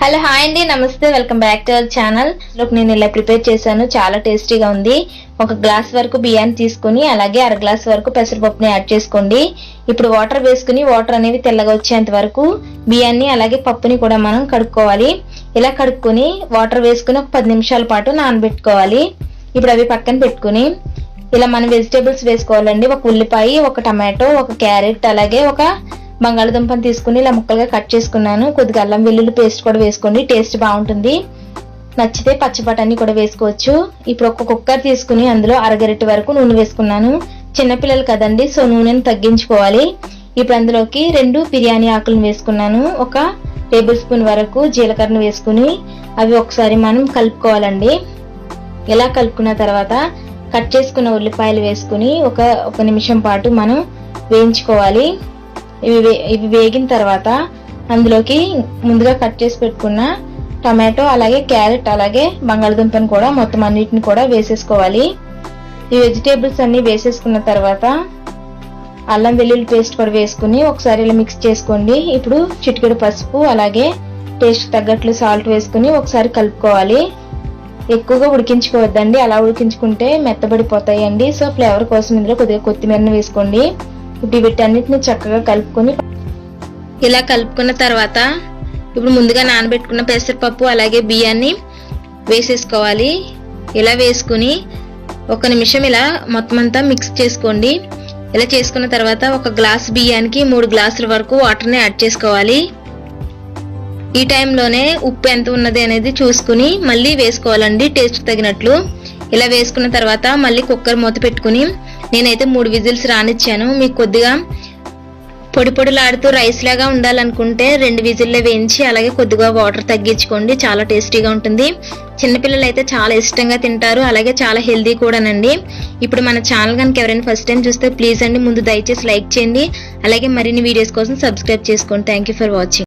Hello hi అండి. నమస్తే. Welcome back to our channel. నేను ఇలా ప్రిపేర్ చేశాను. చాలా టేస్టీగా ఉంది. ఒక గ్లాస్ వరకు బియ్యాన్ని తీసుకుని అలాగే అర గ్లాస్ వరకు పెసరపప్పుని యాడ్ చేసుకోండి. ఇప్పుడు వాటర్ వేసుకుని వాటర్ అనేవి తెల్లగా వచ్చేంత వరకు బియ్యాన్ని అలాగే పప్పుని కూడా మనం కడుక్కోవాలి. ఇలా కడుక్కొని వాటర్ వేసుకుని ఒక పది నిమిషాల పాటు నానబెట్టుకోవాలి. ఇప్పుడు అవి పక్కన పెట్టుకుని ఇలా మనం వెజిటేబుల్స్ వేసుకోవాలండి. ఒక ఉల్లిపాయ ఒక టమాటో ఒక క్యారెట్ అలాగే ఒక బంగాళదుంపని తీసుకుని ఇలా ముక్కలుగా కట్ చేసుకున్నాను. కొద్దిగా అల్లం వెల్లుల్లి పేస్ట్ కూడా వేసుకోండి. టేస్ట్ బాగుంటుంది. నచ్చితే పచ్చి బఠానీ కూడా వేసుకోవచ్చు. ఇప్పుడు ఒక కుక్కర్ తీసుకుని అందులో అరగరెట్టు వరకు నూనె వేసుకున్నాను. చిన్నపిల్లలు కదండి సో నూనెను తగ్గించుకోవాలి. ఇప్పుడు అందులోకి రెండు బిర్యానీ ఆకులను వేసుకున్నాను. ఒక టేబుల్ స్పూన్ వరకు జీలకర్రను వేసుకుని అవి ఒకసారి మనం కలుపుకోవాలండి. ఇలా కలుపుకున్న తర్వాత కట్ చేసుకున్న ఉల్లిపాయలు వేసుకుని ఒక ఒక నిమిషం పాటు మనం వేయించుకోవాలి. ఇవి వే- ఇవి వేగిన తర్వాత అందులోకి ముందుగా కట్ చేసి పెట్టుకున్న టమాటో అలాగే క్యారెట్ అలాగే బంగాళదుంపని కూడా మొత్తం అన్నిటిని కూడా వేసేసుకోవాలి. ఈ వెజిటేబుల్స్ అన్ని వేసేసుకున్న తర్వాత అల్లం వెల్లుల్లి పేస్ట్ కూడా వేసుకుని ఒకసారి ఇలా మిక్స్ చేసుకోండి. ఇప్పుడు చిటికెడు పసుపు అలాగే టేస్ట్ తగ్గట్లు సాల్ట్ వేసుకుని ఒకసారి కలుపుకోవాలి. ఎక్కువగా ఉడికించుకోవద్దండి. అలా ఉడికించుకుంటే మెత్తబడిపోతాయండి. సో ఫ్లేవర్ కోసం ఇందులో కొద్దిగా కొత్తిమీరని వేసుకోండి. ఇప్పుడు వీటన్నిటిని చక్కగా కలుపుకొని ఇలా కలుపుకున్న తర్వాత ఇప్పుడు ముందుగా నానబెట్టుకున్న పెసరపప్పు అలాగే బియ్యాన్ని వేసేసుకోవాలి. ఇలా వేసుకుని ఒక నిమిషం ఇలా మొత్తం అంతా మిక్స్ చేసుకోండి. ఇలా చేసుకున్న తర్వాత ఒక గ్లాస్ బియ్యానికి మూడు గ్లాసుల వరకు వాటర్ని యాడ్ చేసుకోవాలి. ఈ టైంలోనే ఉప్పు ఎంత ఉన్నది అనేది చూసుకుని మళ్ళీ వేసుకోవాలండి టేస్ట్ తగినట్లు. ఇలా వేసుకున్న తర్వాత మళ్ళీ కుక్కర్ మూత పెట్టుకుని నేనైతే మూడు విజిల్స్ రానిచ్చాను. మీకు కొద్దిగా పొడి పొడిలాడుతూ రైస్ లాగా ఉండాలనుకుంటే రెండు విజిల్లో వేయించి అలాగే కొద్దిగా వాటర్ తగ్గించుకోండి. చాలా టేస్టీగా ఉంటుంది. చిన్నపిల్లలు అయితే చాలా ఇష్టంగా తింటారు. అలాగే చాలా హెల్దీ కూడానండి. ఇప్పుడు మన ఛానల్ కనుక ఎవరైనా ఫస్ట్ టైం చూస్తే ప్లీజ్ అండి ముందు దయచేసి లైక్ చేయండి. అలాగే మరిన్ని వీడియోస్ కోసం సబ్స్క్రైబ్ చేసుకోండి. Thank you for watching.